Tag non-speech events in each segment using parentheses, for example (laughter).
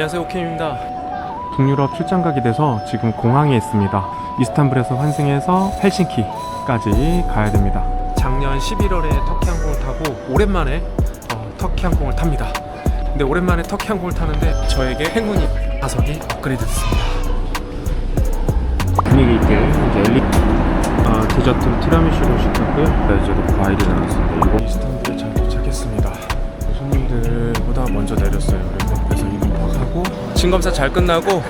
안녕하세요 오케입니다 북유럽 출장 가게 돼서 지금 공항에 있습니다. 이스탄불에서 환승해서 헬싱키까지 가야 됩니다. 작년 11월에 터키 항공을 타고 오랜만에 어, 터키 항공을 탑니다 근데 오랜만에 터키 항공을 타는데 저에게 행운이 좌석이 업그레이드 됐습니다 분위기 있게 이제 엘리 아, 디저트 티라미슈를 시켰고요. 이제도 과일이 나왔습니다. 이스탄불에 잘 도착했습니다 손님들보다 먼저 내렸어요 하고 진검사 잘 끝나고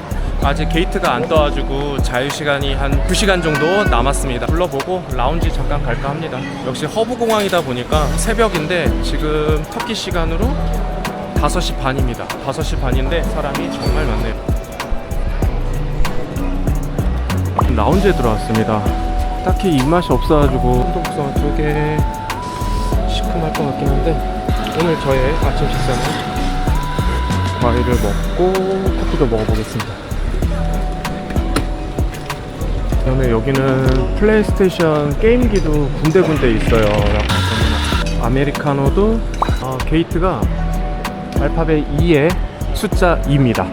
아직 게이트가 안 떠가지고 자유시간이 한 2시간 정도 남았습니다. 불러보고 라운지 잠깐 갈까 합니다. 역시 허브공항이다 보니까 새벽인데 지금 터키 시간으로 5시 반입니다. 5시 반인데 사람이 정말 많네요. 라운지에 들어왔습니다. 딱히 입맛이 없어가지고 한동구성 두개 시큼할 것 같긴 한데 오늘 저의 아침 식사는 과일을 먹고 커피도 먹어보겠습니다. 그다음에 여기는 플레이스테이션 게임기도 군데군데 있어요. 아메리카노도 어, 게이트가 알파벳 2에 숫자 2입니다.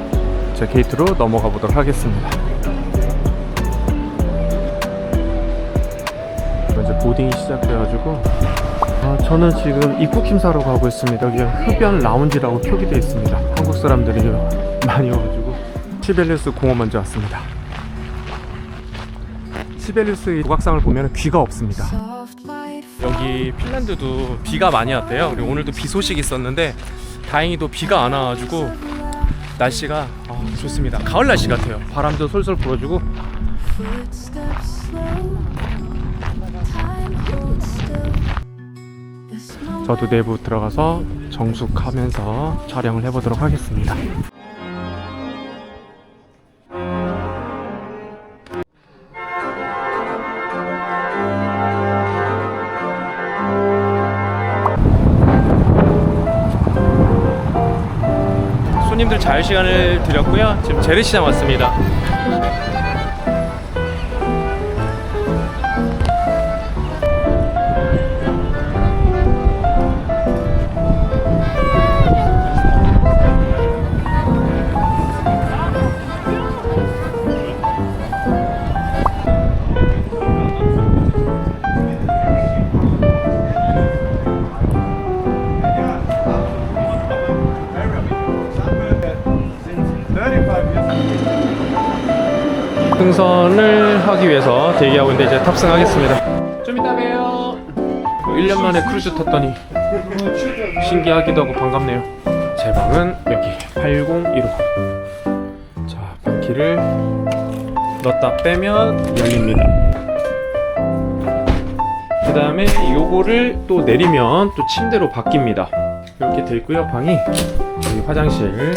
제 게이트로 넘어가 보도록 하겠습니다. 이제 보딩이 시작돼가지고 아, 저는 지금 입국 심 사러 가고 있습니다. 여기 흡연 라운지라고 표기되어 있습니다. 한국 사람들이 많이 와가지고 시벨리우스 공원 먼저 왔습니다. 시벨리우스 조각상을 보면 귀가 없습니다. 여기 핀란드도 비가 많이 왔대요. 그리고 오늘도 비 소식 있었는데 다행히도 비가 안 와가지고 날씨가 아, 좋습니다. 가을 날씨 같아요. 바람도 솔솔 불어주고 저도 내부 들어가서 정숙하면서 촬영을 해보도록 하겠습니다. 손님들 자유 시간을 드렸고요. 지금 재래시장 왔습니다. 등선을 하기 위해서 대기하고 있는데 이제 탑승하겠습니다. 좀 이따 봬요. 1년 만에 크루즈 탔더니 신기하기도 하고 반갑네요. 제 방은 여기 8015. 자, 바퀴를 넣었다 빼면 열립니다. 그 다음에 요거를 또 내리면 또 침대로 바뀝니다. 이렇게 돼 있고요. 방이 여기 화장실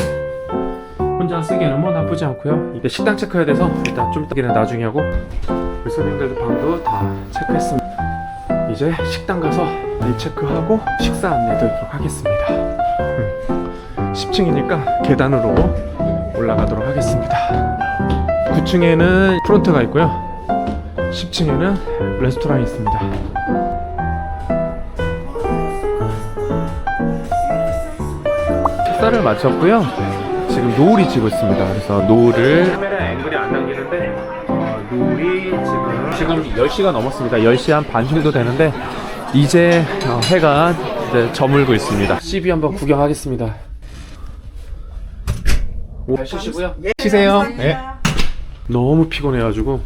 혼자 쓰기에는 뭐 나쁘지 않고요. 이제 식당 체크해야 돼서 일단 좀 이따는 나중에 하고 우리 손님들도 방도 다 체크했습니다. 이제 식당 가서 일 체크하고 식사 안내 드리도록 하겠습니다. 음, 10층이니까 계단으로 올라가도록 하겠습니다. 9층에는 프론트가 있고요. 10층에는 레스토랑이 있습니다. 식사를 마쳤고요. 지금 노을이 지고 있습니다. 그래서 노을을 카메라 앵글이 안 당기는데 어, 노을이 지금 지금 10시가 넘었습니다. 10시 한 반 정도 되는데 이제 어, 해가 이제 저물고 있습니다. CB 한번 구경하겠습니다. 잘 쉬시고요. 쉬세요. 네. 너무 피곤해가지고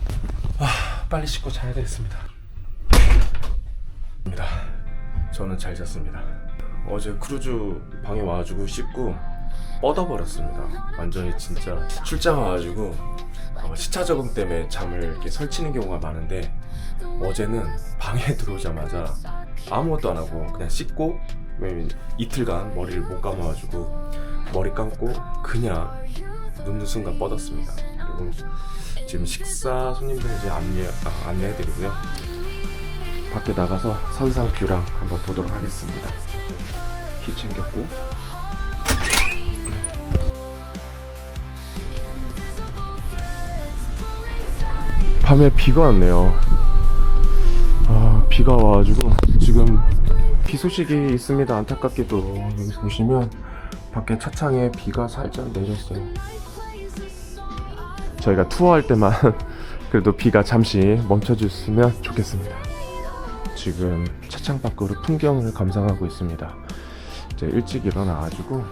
아, 빨리 씻고 자야 되겠습니다. 저는 잘 잤습니다. 어제 크루즈 방에 와가지고 씻고 뻗어버렸습니다. 완전히 진짜 출장 와가지고 어, 시차 적응 때문에 잠을 이렇게 설치는 경우가 많은데 어제는 방에 들어오자마자 아무것도 안 하고 그냥 씻고 이틀간 머리를 못 감아가지고 머리 감고 그냥 눕는 순간 뻗었습니다. 그리고 지금 식사 손님들 이제 안내 아, 안내해드리고요. 밖에 나가서 선상 뷰랑 한번 보도록 하겠습니다. 키 챙겼고 밤에 비가 왔네요. 아, 비가 와가지고 지금 비 소식이 있습니다. 안타깝게도 여기서 보시면 밖에 차창에 비가 살짝 내렸어요. 저희가 투어할 때만 (laughs) 그래도 비가 잠시 멈춰줬으면 좋겠습니다. 지금 차창 밖으로 풍경을 감상하고 있습니다. 이제 일찍 일어나가지고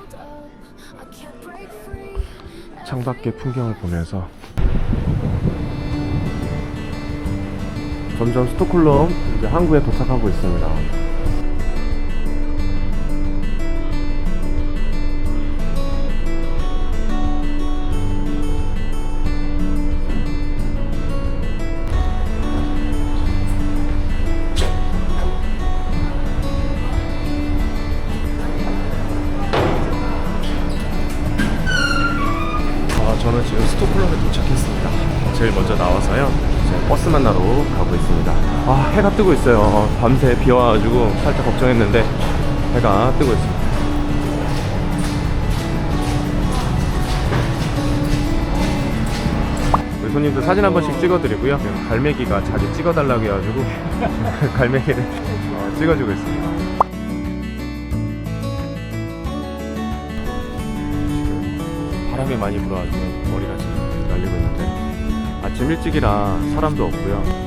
창밖의 풍경을 보면서 점점 스톡홀름 이제 항구에 도착하고 있습니다. 해가 뜨고 있어요. 밤새 비 와가지고 살짝 걱정했는데 해가 뜨고 있습니다. 우리 손님들 사진 한 번씩 찍어드리고요. 갈매기가 자기 찍어달라고 해가지고 (laughs) 갈매기를 어, 찍어주고 있습니다. 바람이 많이 불어가지고 머리가 지금 날리고 있는데 아침 일찍이라 사람도 없고요.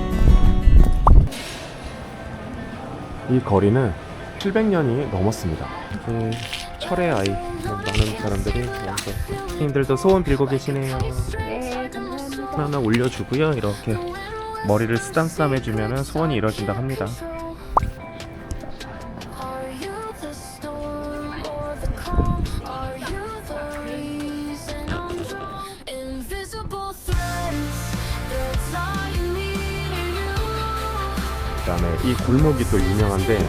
이 거리는 700년이 넘었습니다. 이제 철의 아이 많은 사람들이 여기서 선생님들도 소원 빌고 계시네요. 하나 올려주고요. 이렇게 머리를 쓰담쓰담 해주면 소원이 이루어진다 합니다. 이 골목이 또 유명한데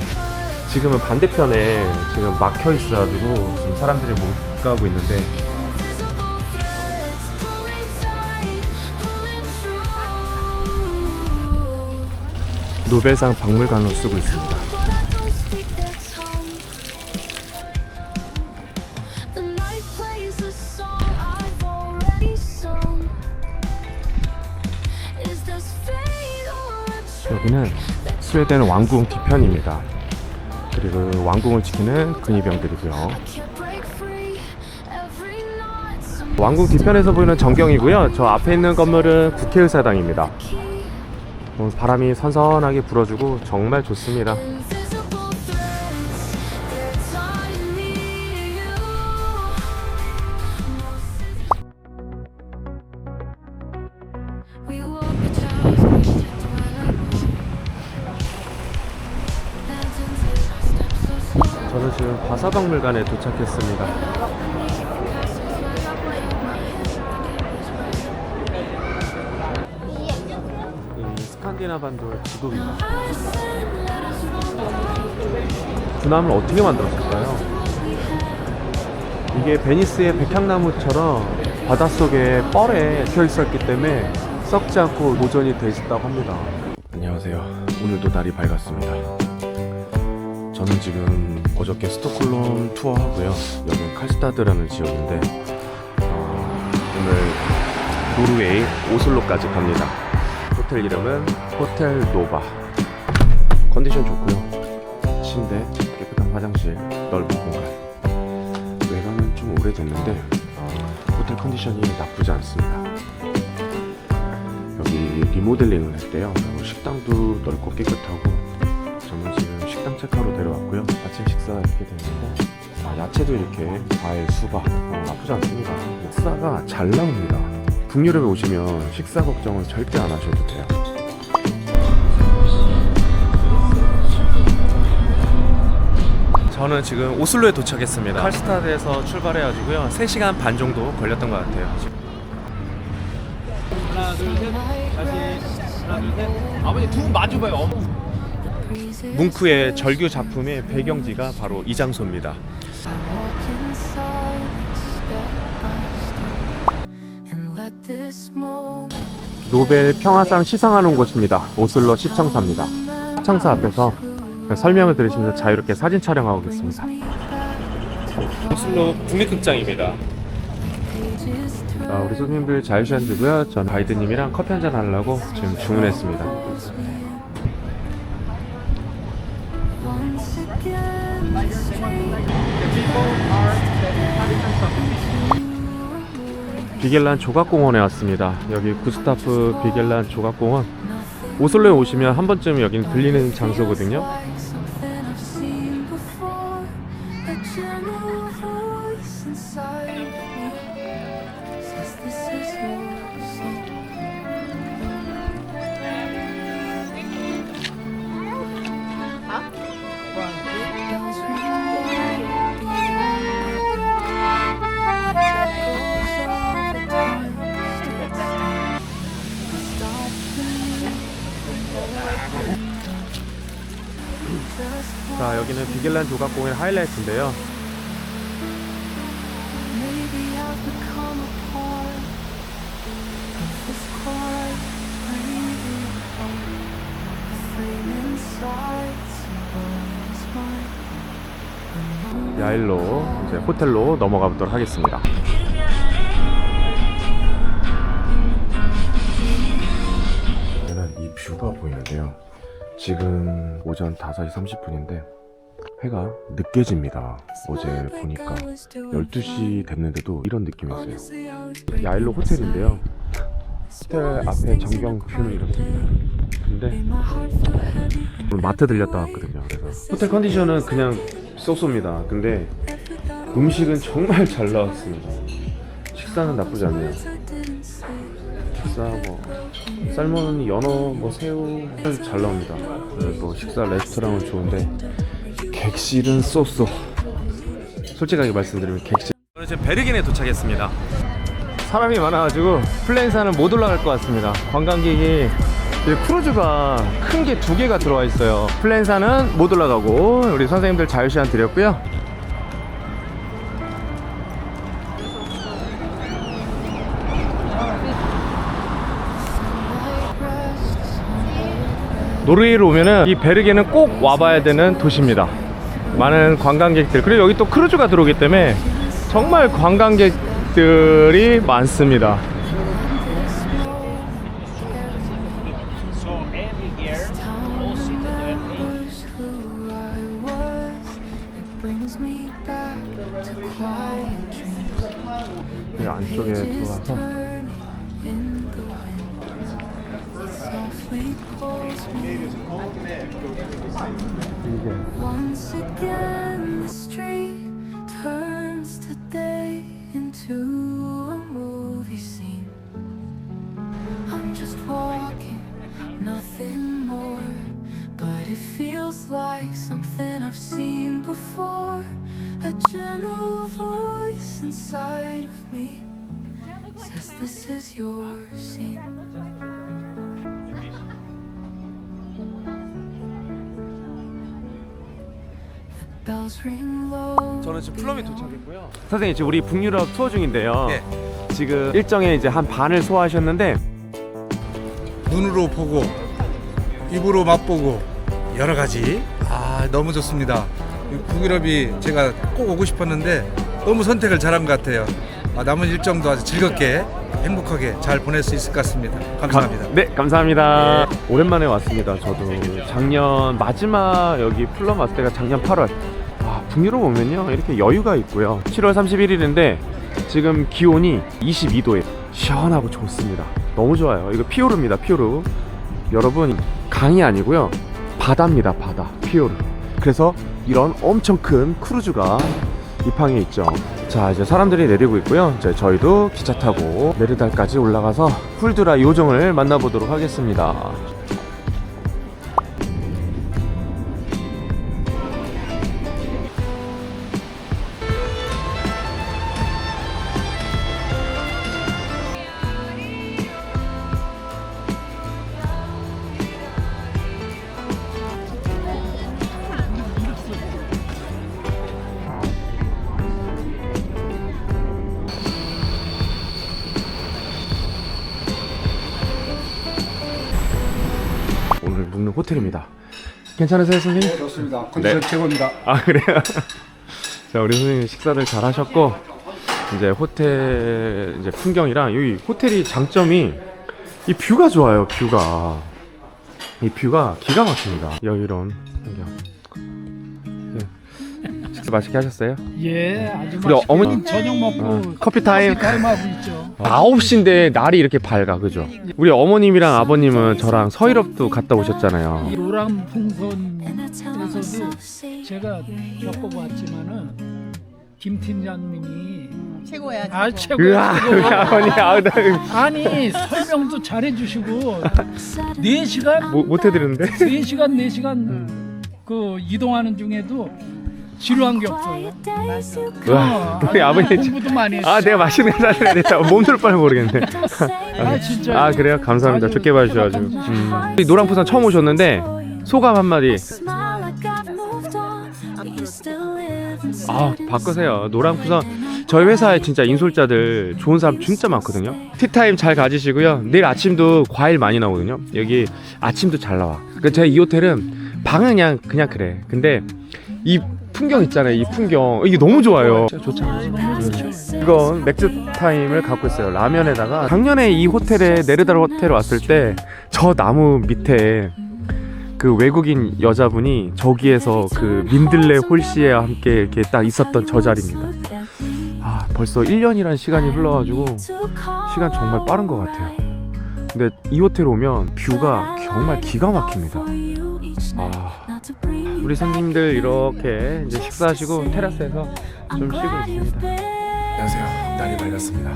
지금은 반대편에 지금 막혀 있어가지고 지금 사람들이 못 가고 있는데. 노벨상 박물관으로 쓰고 있습니다. 여기는 스웨덴 왕궁 뒤편입니다. 그리고 왕궁을 지키는 근위병들이고요. 왕궁 뒤편에서 보이는 전경이고요. 저 앞에 있는 건물은 국회의사당입니다. 어, 바람이 선선하게 불어주고 정말 좋습니다. 지금 바사박물관에 도착했습니다. 이 스칸디나 반도의 지도입니다. 군함을 어떻게 만들었을까요? 이게 베니스의 백향나무처럼 바닷속에 뻘에 켜 있었기 때문에 썩지 않고 보존이 돼 있었다고 합니다. 안녕하세요. 오늘도 날이 밝았습니다. 저는 지금 어저께 스톡홀름 투어 하고요. 여기는 칼스타드라는 지역인데 어, 오늘 노르웨이 오슬로까지 갑니다. 호텔 이름은 호텔 노바. 컨디션 좋고요. 침대, 깨끗한 화장실, 넓은 공간. 외관은 좀 오래됐는데 어, 호텔 컨디션이 나쁘지 않습니다. 여기 리모델링을 했대요. 식당도 넓고 깨끗하고 체크하러 데려왔고요. 아침 식사 이렇게 되는데 아, 야채도 이렇게 과일, 수박 어, 나쁘지 않습니다. 식사가 잘 나옵니다. 북유럽에 오시면 식사 걱정은 절대 안 하셔도 돼요. 저는 지금 오슬로에 도착했습니다. 칼스타드에서 출발해가지고요. 3시간 반 정도 걸렸던 것 같아요. 하나 둘 셋 다시 하나 둘 셋 아버지 두분 마주 봐요 breezes 뭉크의 절규 작품의 배경지가 바로 이 장소입니다. 노벨 평화상 시상하는 곳입니다. 오슬로 시청사입니다. 시청사 앞에서 설명을 들으시면서 자유롭게 사진 촬영하고 계십니다. 오슬로 국립극장입니다. 아, 우리 손님들 자유시간드고요. 전 가이드님이랑 커피 한잔 하려고 지금 주문했습니다. 비겔란 조각공원에 왔습니다. 여기 구스타프 비겔란 조각공원. 오슬로에 오시면 한 번쯤 여기는 들리는 장소거든요. 비겔란 조각공원 하이라이트인데요. 야일로 이제 호텔로 넘어가 보도록 하겠습니다. 이 뷰가 보이는데요. 지금 오전 5시 30분인데 해가 늦게 집니다. 어제 보니까 12시 됐는데도 이런 느낌이었어요. 야일로 호텔인데요. 호텔 앞에 전경 뷰는 이렇습니다. 근데 오늘 마트 들렸다 왔거든요. 그래서 호텔 컨디션은 그냥 쏘쏘입니다. 근데 음식은 정말 잘 나왔습니다. 식사는 나쁘지 않네요. 식사 뭐 삶은 연어 뭐 새우 잘 나옵니다. 네, 뭐 식사 레스토랑은 좋은데 객실은 쏘쏘. 솔직하게 말씀드리면 객실. 저는 지금 베르긴에 도착했습니다. 사람이 많아가지고 플랜사는 못 올라갈 것 같습니다. 관광객이 이 크루즈가 큰 게 두 개가 들어와 있어요. 플랜사는 못 올라가고 우리 선생님들 자유 시간 드렸고요. 노르웨이로 오면은 이 베르게는 꼭 와봐야 되는 도시입니다. 많은 관광객들 그리고 여기 또 크루즈가 들어오기 때문에 정말 관광객들이 많습니다. Nothing more. But it feels like something I've seen before. A gentle voice inside of me says, This is your scene. Bells ring low. 저는 지금 플럼에 도착했고요. 선생님 지금 우리 북유럽 투어 중인데요. 네. 지금 일정의 이제 한 반을 소화하셨는데 눈으로 보고 입으로 맛보고 여러 가지 아 너무 좋습니다. 이 북유럽이 제가 꼭 오고 싶었는데 너무 선택을 잘한 것 같아요. 아, 남은 일정도 아주 즐겁게 행복하게 잘 보낼 수 있을 것 같습니다. 감사합니다. 가- 네, 감사합니다. 오랜만에 왔습니다. 저도 작년 마지막 여기 플럼 왔을 때가 작년 8월. 아, 북유럽 오면요. 이렇게 여유가 있고요. 7월 31일인데 지금 기온이 22도에 시원하고 좋습니다. 너무 좋아요. 이거 피오르입니다. 피오르. 여러분, 강이 아니고요. 바다입니다. 바다. 피오르. 그래서 이런 엄청 큰 크루즈가 입항해 있죠. 자, 이제 사람들이 내리고 있고요. 이제 저희도 기차 타고 메르달까지 올라가서 쿨드라 요정을 만나보도록 하겠습니다. 호텔입니다. 괜찮으세요, 선생님? 좋습니다. 컨디션 네. 최고입니다. 아 그래요? (laughs) 자 우리 선생님 식사를 잘 하셨고 이제 호텔 이제 풍경이랑 여기 호텔이 장점이 이 뷰가 좋아요 뷰가 이 뷰가 기가 막힙니다 여유로운 풍경 네. 맛있게 하셨어요? 예, 아주 우리 맛있게 어머니- 저녁 먹고 어, 커피 타임. 커피 타임 하고 있죠. 9시인데 날이 이렇게 밝아 그죠? 우리 어머님이랑 아버님은 저랑 서유럽도 갔다 오셨잖아요 이 노란 풍선에서도 제가 겪어봤지만은 김 팀장님이 최고야. 아 최고. 으아. 우리 아버님 아우 나 아니 설명도 잘해주시고 4 시간 뭐, 못 해드리는데 4 시간 4 시간 그 이동하는 중에도 지루한 게 없어요. 우리 어, 아버님 참- 공부도 많이 했어. 아 내가 맛있는 거 사드려야 겠다. 몸둘 바를 모르겠네. 아 진짜. 아 그래요? 감사합니다. 아주 좋게 봐주셔가지고. 음. 우리 노랑푸산 처음 오셨는데 소감 한마디. 아 바꾸세요. 노랑푸산 저희 회사에 진짜 인솔자들 좋은 사람 진짜 많거든요. 티타임 잘 가지시고요. 내일 아침도 과일 많이 나오거든요. 여기 아침도 잘 나와. 그러니까 제가 이 호텔은 방은 그냥 그냥 그래. 근데 이 풍경 있잖아요 이 풍경. 이게 너무 좋아요. 좋잖아요 이건 맥주 타임을 갖고 있어요. 라면에다가 작년에 이 호텔에 네르달 호텔 왔을 때 저 나무 밑에 그 외국인 여자분이 저기에서 그 민들레 홀씨와 함께 이렇게 딱 있었던 저 자리입니다. 아 벌써 1년이란 시간이 흘러가지고 시간 정말 빠른 것 같아요. 근데 이 호텔 오면 뷰가 정말 기가 막힙니다. 아 우리 손님들 이렇게 이제 식사하시고 테라스에서 좀 쉬고 있습니다 안녕하세요. 날이 밝았습니다.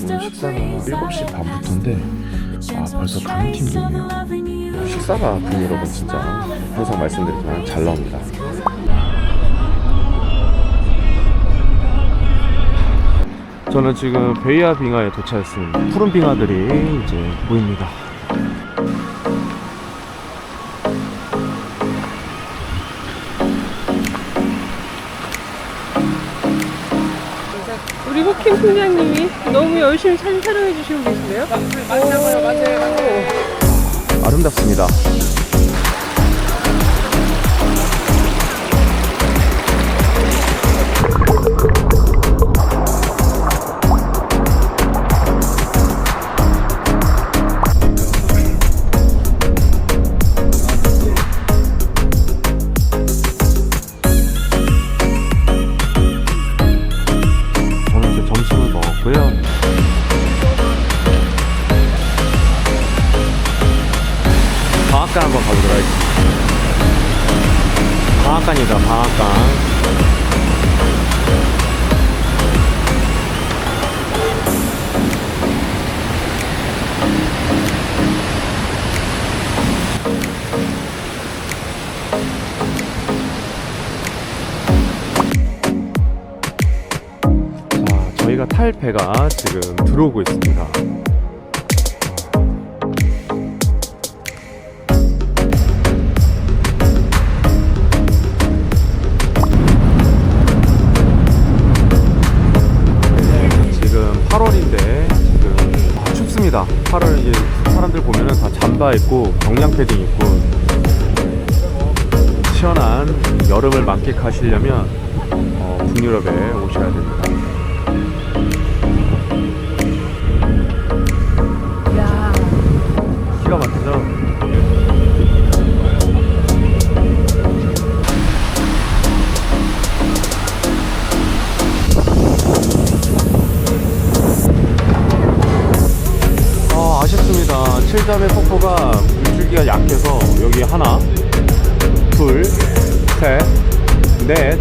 오늘 식사가 7시 반부터인데 아 벌써 가는 팀도 있네요. 식사가 브이로그 진짜 항상 말씀드리지만 잘 나옵니다. 저는 지금 베이아 빙하에 도착했습니다. 푸른 빙하들이 이제 보입니다. 우리 호킹 팀장님이 너무 열심히 사진 촬영해 주시고 계시네요. 아름답습니다. 방앗간이다, 방앗간. 자, 저희가 탈 배가 지금 들어오고 있습니다. 잠바 입고 경량 패딩 입고 시원한 여름을 만끽하시려면 어, 북유럽에 오셔야 됩니다. 기가 막히죠? 7점의 폭포가 물줄기가 약해서 여기 하나, 둘, 셋, 넷,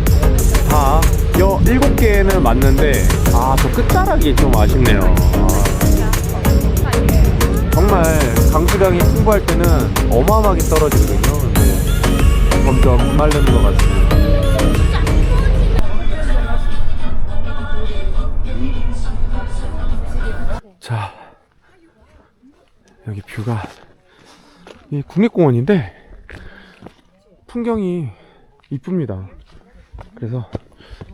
다, 여, 일곱 개는 맞는데, 아, 저 끝자락이 좀 아쉽네요. 아. 정말 강수량이 풍부할 때는 어마어마하게 떨어지거든요. 근데 점점 마르는 것 같습니다. 여기 뷰가 이 국립공원인데 풍경이 이쁩니다. 그래서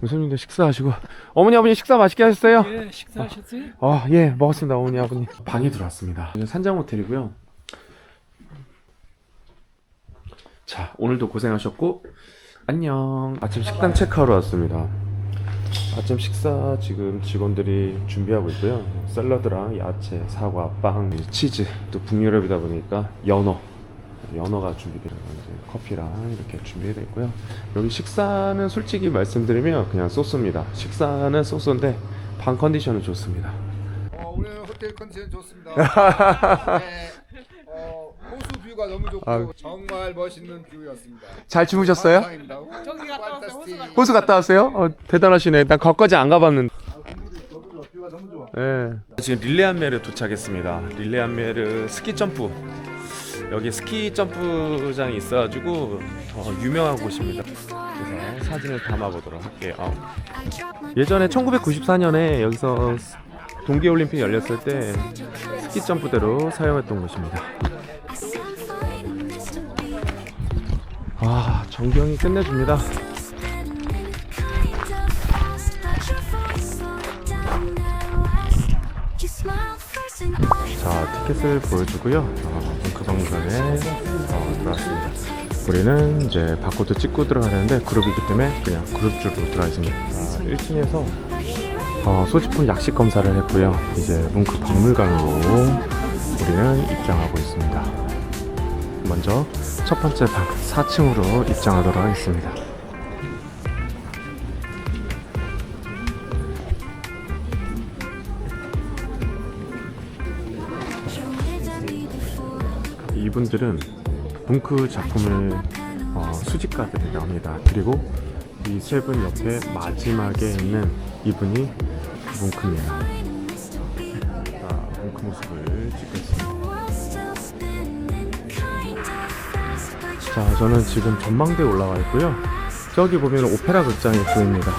손님들 식사하시고 어머니 아버님 식사 맛있게 하셨어요? 예, 식사하셨어요? 아, 예, 먹었습니다, 어머니, 아버님. 방에 들어왔습니다. 산장 호텔이고요. 자, 오늘도 고생하셨고, 안녕. 아침 식당 체크하러 왔습니다. 아침 식사 지금 직원들이 준비하고 있고요. 샐러드랑 야채, 사과, 빵, 치즈, 또 북유럽이다 보니까 연어, 연어가 준비되고 이제 커피랑 이렇게 준비되어 있고요. 여기 식사는 솔직히 말씀드리면 그냥 소스입니다. 식사는 소스인데 방 컨디션은 좋습니다. 어, 오늘 호텔 컨디션 좋습니다. (laughs) 네. 뷰가 너무 좋고 아. 정말 멋있는 뷰였습니다. 잘 주무셨어요? 감사합니다. 저기 갔다 왔어요. 호수 갔다 왔어요? 어, 대단하시네. 난 거기까지 안 가봤는데. 네. 지금 릴레안메르 도착했습니다. 릴레안메르 스키 점프. 여기 스키 점프장이 있어가지고 어, 유명한 곳입니다. 그래서 사진을 담아보도록 할게요. 어. 예전에 1994년에 여기서 스- 동계올림픽 열렸을 때 스키 점프대로 사용했던 곳입니다. 아 전경이 끝내줍니다. 자 티켓을 보여주고요. 어, 벙커정선에 어, 들어왔습니다. 우리는 이제 바코드 찍고 들어가는데 그룹이기 때문에 그냥 그룹줄로 들어가 있습니다. 자, 1층에서 어, 소지품 약식 검사를 했고요. 이제 뭉크 박물관으로 우리는 입장하고 있습니다. 먼저 첫 번째 방 4층으로 입장하도록 하겠습니다. 이분들은 뭉크 작품을 어, 수집가들이 나옵니다. 그리고 이 세 분 옆에 마지막에 있는 이분이 뭉크입니다. 자, 저는 지금 전망대에 올라와 있고요. 저기 보면 오페라 극장이 보입니다.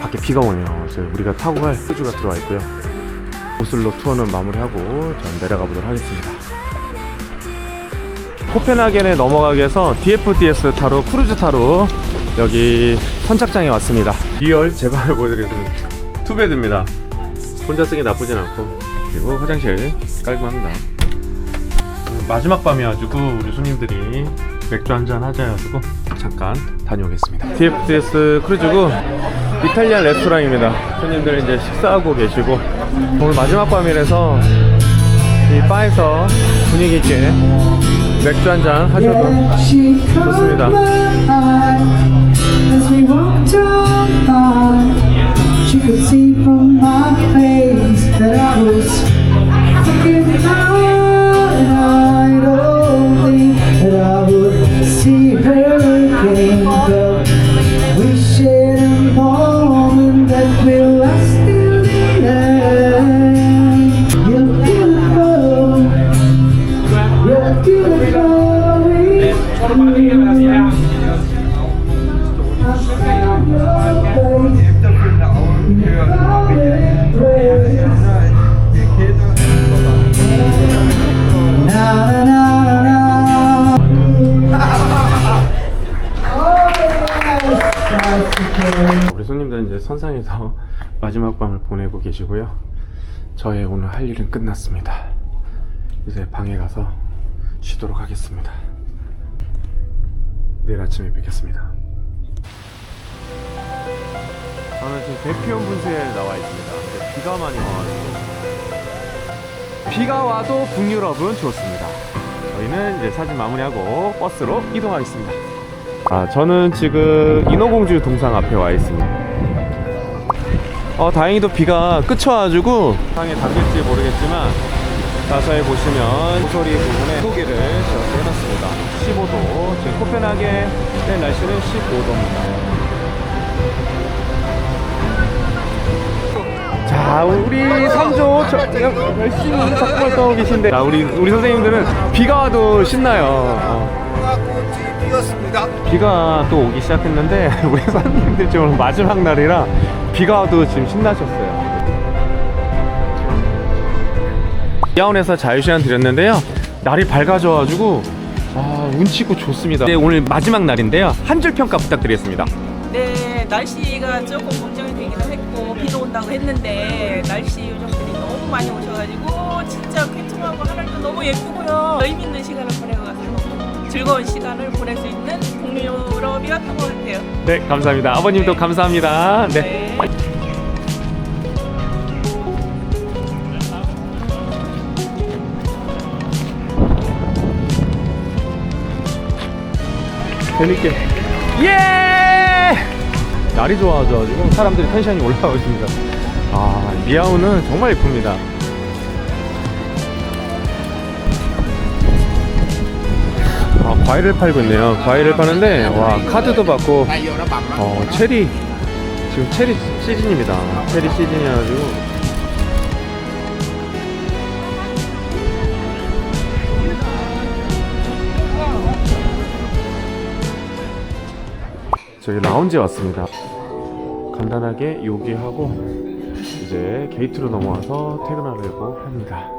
밖에 비가 오네요. 그래서 우리가 타고 갈 크루즈가 들어와 있고요. 오슬로 투어는 마무리하고 전 내려가 보도록 하겠습니다. 코펜하겐에 넘어가기 위해서 DFDS 타로 크루즈 타로 여기 선착장에 왔습니다. 2열 제 방을 보여드리겠습니다. 투베드입니다. 혼자 쓰기 나쁘진 않고 그리고 화장실 깔끔합니다. 마지막 밤이어가지고 우리 손님들이 맥주 한잔 하자 해가지고 잠깐 다녀오겠습니다. DFDS 크루즈고 이탈리안 레스토랑입니다. 손님들 이제 식사하고 계시고 오늘 마지막 밤이라서 이 바에서 분위기 있게 맥주 한잔 하셔도 좋습니다. As we walked on by, she could see from my 계시고요. 저의 오늘 할 일은 끝났습니다. 이제 방에 가서 쉬도록 하겠습니다. 내일 아침에 뵙겠습니다. 저는 지금 대피원 분수에 나와 있습니다. 비가 많이 와가지고 비가 와도 북유럽은 좋습니다. 저희는 이제 사진 마무리하고 버스로 이동하겠습니다. 아, 저는 지금 인어공주 동상 앞에 와 있습니다. 어, 다행히도 비가 끝쳐가지고 상에 담길지 모르겠지만 자세히 보시면 모서리 부분에 소개를 이렇게 해놨습니다. 15도. 지금 코펜하겐의 날씨는 15도입니다. 자, 우리 3조 저, 열심히 작품 활동하고 계신데, 자, 우리 우리 선생님들은 비가 와도 신나요. 어. 꽃이 피었습니다. 비가 또 오기 시작했는데 (laughs) 우리 선생님들 지금 마지막 날이라 비가 와도 지금 신나셨어요. 야원에서 자유시간 드렸는데요. 날이 밝아져가지고 아, 운치고 좋습니다. 네, 오늘 마지막 날인데요. 한 줄 평가 부탁드리겠습니다. 네, 날씨가 조금 걱정이 되기도 했고 비도 온다고 했는데 날씨 요정들이 너무 많이 오셔가지고 진짜 쾌청하고 하늘도 너무 예쁘고요. 의미 있는 시간을 보내가지고 즐거운 시간을 보낼 수 있는 북미 유럽이었던 것 같아요. 네, 감사합니다. 아버님도 네. 감사합니다. 네. 네. 재밌게. 예! 날이 좋아져가지고 사람들이 텐션이 올라오십니다. 아, 미아우는 정말 예쁩니다. 과일을 팔고 있네요. 과일을 파는데 와 카드도 받고 어 체리 지금 체리 시즌입니다. 체리 시즌이어가지고 저기 라운지에 왔습니다. 간단하게 요기하고 이제 게이트로 넘어와서 퇴근하려고 합니다.